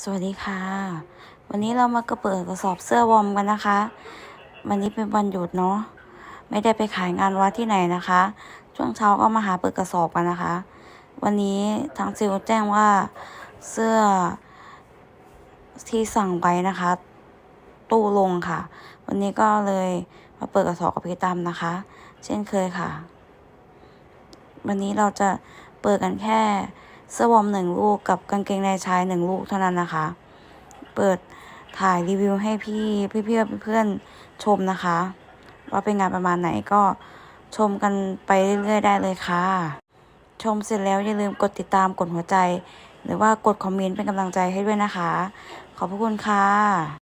สวัสดีค่ะ วันนี้เรามากระเปิดกระสอบเสื้อวอมกันนะคะ วันนี้เป็นวันหยุดเนาะไม่ได้ไปขายงานวัดที่ไหนนะคะ ช่วงเช้าก็มาหาเปิดกระสอบกันนะคะ วันนี้ทางซิลแจ้งว่าเสื้อที่สั่งไว้นะคะ ตู้ลงค่ะ วันนี้ก็เลยมาเปิดกระสอบกับพี่ตั้มนะคะ เช่นเคยค่ะ วันนี้เราจะเปิดกันแค่ เสื้อวอร์มหนึ่งลูกกับกางเกงในชายหนึ่งลูกเท่านั้นนะคะ เปิดถ่ายรีวิวให้พี่พี่เพื่อนเพื่อนๆชมนะคะ ว่าเป็นงานประมาณไหนก็ชมกันไปเรื่อยๆได้เลยค่ะ ชมเสร็จแล้วอย่าลืมกดติดตามกดหัวใจ หรือว่ากดคอมเมนต์เป็นกำลังใจให้ด้วยนะคะ ขอบพระคุณค่ะ